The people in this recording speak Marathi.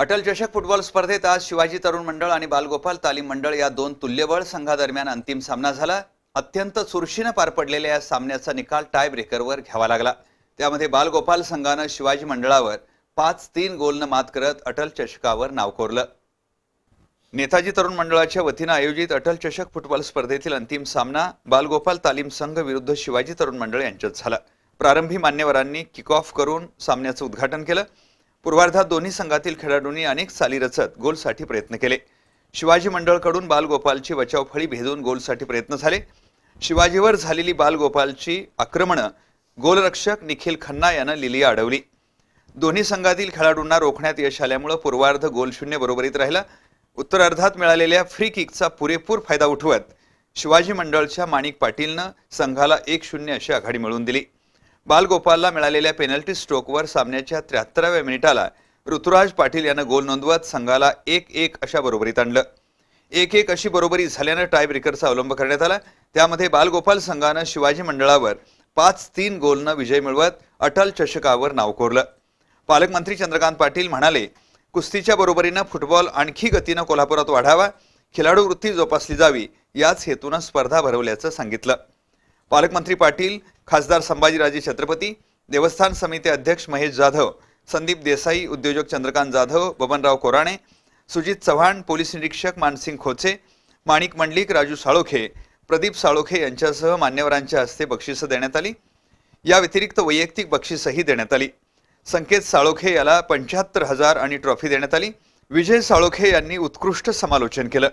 अटल चषक फुटबॉल स्पर्धेत आज शिवाजी तरुण मंडळ आणि बालगोपाल तालीम मंडळ या दोन तुल्यबळ संघादरम्यान अंतिम सामना झाला. अत्यंत चुरशीनं पार पडलेल्या या सामन्याचा निकाल टाय ब्रेकरवर घ्यावा लागला. त्यामध्ये बालगोपाल संघानं शिवाजी मंडळावर पाच तीन गोलनं मात करत अटल चषकावर नाव कोरलं. नेताजी तरुण मंडळाच्या वतीनं आयोजित अटल चषक फुटबॉल स्पर्धेतील अंतिम सामना बालगोपाल तालीम संघ विरुद्ध शिवाजी तरुण मंडळ यांच्यात झाला. प्रारंभी मान्यवरांनी किक ऑफ करून सामन्याचं उद्घाटन केलं. पूर्वार्धात दोन्ही संघातील खेळाडूंनी अनेक चाली रचत गोलसाठी प्रयत्न केले. शिवाजी मंडळकडून बालगोपालची बचाव फळी भेदून गोलसाठी प्रयत्न झाले. शिवाजीवर झालेली बालगोपालची आक्रमणं गोलरक्षक निखिल खन्ना यानं लिलिया अडवली दोन्ही संघातील खेळाडूंना रोखण्यात यश आल्यामुळं पूर्वार्ध गोलशून्य बरोबरीत राहिला. उत्तरार्धात मिळालेल्या फ्री किकचा पुरेपूर फायदा उठवत शिवाजी मंडळच्या माणिक पाटीलनं संघाला एक शून्य अशी आघाडी मिळवून दिली. बालगोपालला मिळालेल्या पेनल्टी स्ट्रोकवर सामन्याच्या त्र्याहत्तराव्या मिनिटाला ऋतुराज पाटील यानं गोल नोंदवत संघाला एक एक अशा बरोबरीत आणलं. एक एक अशी बरोबरी झाल्यानं टाय ब्रेकरचा अवलंब करण्यात आला. त्यामध्ये बालगोपाल संघानं शिवाजी मंडळावर पाच तीन गोलनं विजय मिळवत अटल चषकावर नाव कोरलं. पालकमंत्री चंद्रकांत पाटील म्हणाले कुस्तीच्या बरोबरीनं फुटबॉल आणखी गतीनं कोल्हापुरात वाढावा. खेळाडू वृत्ती जोपासली जावी. याच हेतूनं स्पर्धा भरवल्याचं सांगितलं. पालकमंत्री पाटील खासदार संभाजीराजे छत्रपती देवस्थान समिती अध्यक्ष महेश जाधव संदीप देसाई उद्योजक चंद्रकांत जाधव बबनराव कोराणे सुजित चव्हाण पोलीस निरीक्षक मानसिंग खोचे माणिक मंडलिक राजू साळोखे प्रदीप साळोखे यांच्यासह मान्यवरांच्या हस्ते बक्षिसं देण्यात आली. या व्यतिरिक्त वैयक्तिक बक्षिसंही देण्यात आली. संकेत साळोखे याला पंच्याहत्तर हजार आणि ट्रॉफी देण्यात आली. विजय साळोखे यांनी उत्कृष्ट समालोचन केलं.